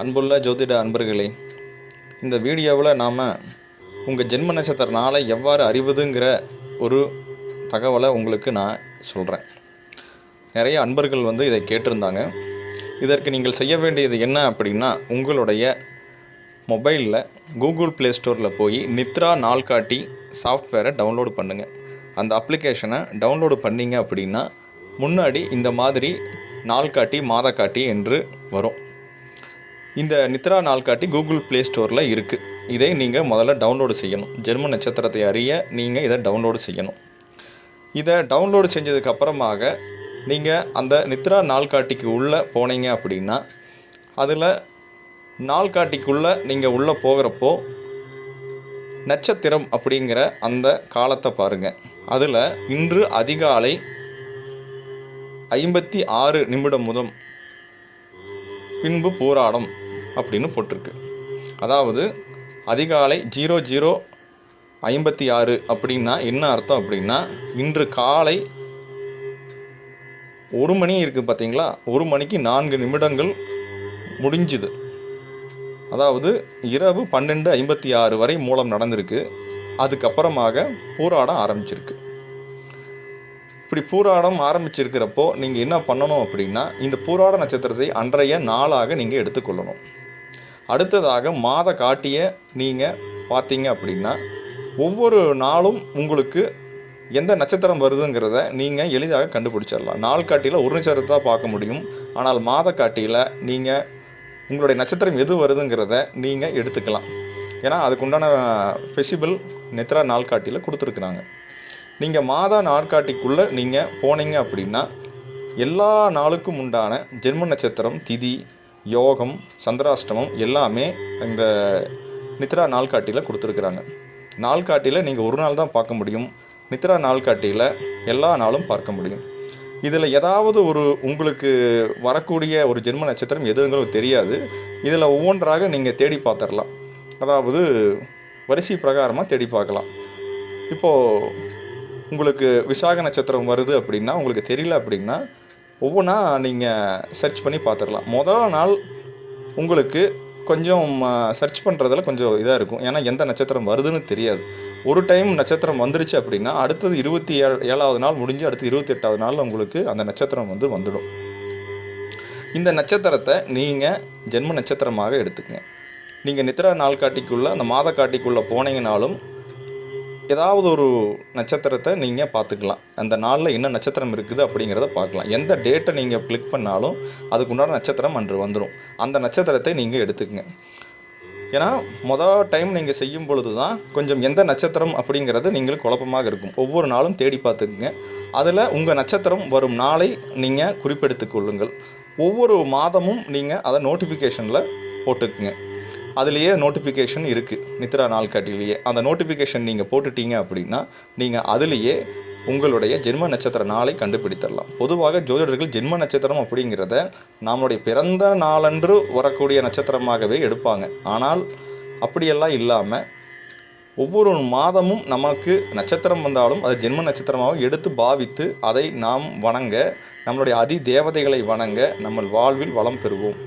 அன்புள்ள ஜோதிட அன்பர்களே இந்த வீடியோவில் நாம் உங்கள் ஜென்ம நட்சத்திர நாளை எவ்வாறு அறிவதுங்கிற ஒரு தகவலை உங்களுக்கு நான் சொல்கிறேன் நிறைய அன்பர்கள் வந்து இதை கேட்டிருந்தாங்க. இதற்கு நீங்கள் செய்ய வேண்டியது என்ன அப்படின்னா உங்களுடைய மொபைலில் கூகுள் ப்ளே ஸ்டோரில் போய் நித்ரா நாள்காட்டி சாஃப்ட்வேரை டவுன்லோடு பண்ணுங்கள் அந்த அப்ளிகேஷனை டவுன்லோடு பண்ணீங்க அப்படின்னா முன்னாடி இந்த மாதிரி நாள்காட்டி மாதக்காட்டி என்று வரும். இந்த நித்ரா நாள்காட்டி கூகுள் ப்ளே ஸ்டோரில் இருக்குது இதை நீங்கள் முதல்ல டவுன்லோடு செய்யணும். ஜென்ம நட்சத்திரத்தை அறிய நீங்கள் இதை டவுன்லோடு செய்யணும். இதை டவுன்லோடு செஞ்சதுக்கு அப்புறமாக நீங்கள் அந்த நித்ரா நாள்காட்டிக்கு உள்ளே போனீங்க அப்படின்னா அதில் நாள்காட்டிக்குள்ளே நீங்கள் உள்ளே போகிறப்போ நட்சத்திரம் அப்படிங்கிற அந்த காலத்தை பாருங்கள் அதில் இன்று அதிகாலை ஐம்பத்தி ஆறு நிமிடம் முதல் பின்பு போராடும். அப்படின்னு போட்டிருக்கு. அதாவது அதிகாலை ஜீரோ ஜீரோ ஐம்பத்தி ஆறு அப்படின்னா என்ன அர்த்தம் அப்படின்னா இன்று காலை ஒரு மணி இருக்குது பார்த்தீங்களா ஒரு மணிக்கு நான்கு நிமிடங்கள் முடிஞ்சுது. அதாவது இரவு பன்னெண்டு ஐம்பத்தி ஆறு வரை மூலம் நடந்திருக்கு. அதுக்கப்புறமாக பூராடம் ஆரம்பிச்சிருக்கு. இப்படி பூராடம் ஆரம்பிச்சிருக்கிறப்போ நீங்கள் என்ன பண்ணணும் அப்படின்னா இந்த பூராட நட்சத்திரத்தை அன்றைய நாளாக நீங்கள் எடுத்துக்கொள்ளணும். அடுத்ததாக மாத காட்டிய நீங்கள் பார்த்தீங்க அப்படின்னா ஒவ்வொரு நாளும் உங்களுக்கு எந்த நட்சத்திரம் வருதுங்கிறத நீங்கள் எளிதாக கண்டுபிடிச்சிடலாம். நாள் காட்டியில் ஒரு நட்சத்திரத்தை பார்க்க முடியும். ஆனால் மாத காட்டியில் நீங்கள் உங்களுடைய நட்சத்திரம் எது வருதுங்கிறத நீங்கள் எடுத்துக்கலாம். ஏன்னா அதுக்குண்டான ஃபெசிபிள் நித்ரா நாள்காட்டியில் கொடுத்துருக்குறாங்க. நீங்கள் மாத நாட்காட்டிக்குள்ளே நீங்கள் போனீங்க அப்படின்னா எல்லா நாளுக்கும் உண்டான ஜென்ம நட்சத்திரம் திதி யோகம் சந்திராஷ்டமம் எல்லாமே இந்த நித்ரா நாள்காட்டியில் கொடுத்துருக்குறாங்க. நாள்காட்டியில் நீங்கள் ஒரு நாள் தான் பார்க்க முடியும். நித்ரா நாள்காட்டியில் எல்லா நாளும் பார்க்க முடியும். இதில் ஏதாவது ஒரு உங்களுக்கு வரக்கூடிய ஒரு ஜென்ம நட்சத்திரம் எதுங்கிறது தெரியாது. இதில் ஒவ்வொன்றாக நீங்கள் தேடி பார்த்துடலாம் அதாவது வரிசை பிரகாரமாக தேடி பார்க்கலாம். இப்போது உங்களுக்கு விசாக நட்சத்திரம் வருது அப்படின்னா உங்களுக்கு தெரியல அப்படின்னா ஒவ்வொன்றா நீங்கள் சர்ச் பண்ணி பார்த்துடலாம் முதல் நாள் உங்களுக்கு கொஞ்சம் சர்ச் பண்ணுறதுல கொஞ்சம் இதாக இருக்கும். ஏன்னா எந்த நட்சத்திரம் வருதுன்னு தெரியாது. ஒரு டைம் நட்சத்திரம் வந்துருச்சு அப்படின்னா அடுத்தது இருபத்தி ஏழு ஏழாவது நாள் முடிஞ்சு அடுத்து இருபத்தி எட்டாவது நாள் உங்களுக்கு அந்த நட்சத்திரம் வந்து வந்துடும். இந்த நட்சத்திரத்தை நீங்கள் ஜென்ம நட்சத்திரமாக எடுத்துக்கங்க. நீங்கள் நித்ரா நாள் காட்டிக்குள்ளே அந்த மாத காட்டிக்குள்ளே போனீங்கனாலும் ஏதாவது ஒரு நட்சத்திரத்தை நீங்கள் பார்த்துக்கலாம். அந்த நாளில் என்ன நட்சத்திரம் இருக்குது அப்படிங்கிறத பார்க்கலாம். எந்த டேட்டை நீங்கள் கிளிக் பண்ணாலும் அதுக்குண்டான நட்சத்திரம் அன்று வந்துடும் அந்த நட்சத்திரத்தை நீங்கள் எடுத்துக்கங்க. ஏன்னா மொதல் டைம் நீங்கள் செய்யும் பொழுது தான் கொஞ்சம் எந்த நட்சத்திரம் அப்படிங்கிறது நீங்கள் குழப்பமாக இருக்கும். ஒவ்வொரு நாளும் தேடி பார்த்துக்குங்க. அதில் உங்கள் நட்சத்திரம் வரும் நாளை நீங்கள் குறிப்பெடுத்துக் கொள்ளுங்கள். ஒவ்வொரு மாதமும் நீங்கள் அதை நோட்டிஃபிகேஷனில் போட்டுக்குங்க. அதுலேயே நோட்டிஃபிகேஷன் இருக்குது நித்ரா நாள்காட்டிலேயே அந்த நோட்டிஃபிகேஷன் நீங்கள் போட்டுட்டீங்க அப்படின்னா நீங்கள் அதுலேயே உங்களுடைய ஜென்ம நட்சத்திர நாளை கண்டுபிடித்தரலாம். பொதுவாக ஜோதிடர்கள் ஜென்ம நட்சத்திரம் அப்படிங்கிறத நம்மளுடைய பிறந்த நாளன்று வரக்கூடிய நட்சத்திரமாகவே எடுப்பாங்க. ஆனால் அப்படியெல்லாம் இல்லாமல் ஒவ்வொரு மாதமும் நமக்கு நட்சத்திரம் வந்தாலும் அது ஜென்ம நட்சத்திரமாக எடுத்து பாவித்து அதை நாம் வணங்க நம்மளுடைய அதி தேவதைகளை வணங்க நம்ம வாழ்வில் வளம் பெறுவோம்.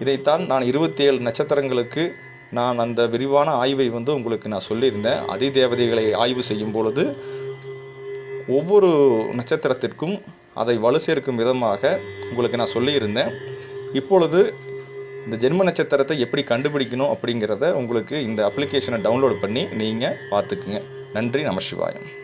இதைத்தான் நான் இருபத்தி ஏழு நட்சத்திரங்களுக்கு நான் அந்த விரிவான ஆய்வை வந்து உங்களுக்கு நான் சொல்லியிருந்தேன். அதி தேவதைகளை ஆய்வு செய்யும் பொழுது ஒவ்வொரு நட்சத்திரத்திற்கும் அதை வலு சேர்க்கும் விதமாக உங்களுக்கு நான் சொல்லியிருந்தேன். இப்பொழுது இந்த ஜென்ம நட்சத்திரத்தை எப்படி கண்டுபிடிக்கணும் அப்படிங்கிறத உங்களுக்கு இந்த அப்ளிகேஷனை டவுன்லோட் பண்ணி நீங்கள் பார்த்துக்குங்க. நன்றி நமசிவாயம்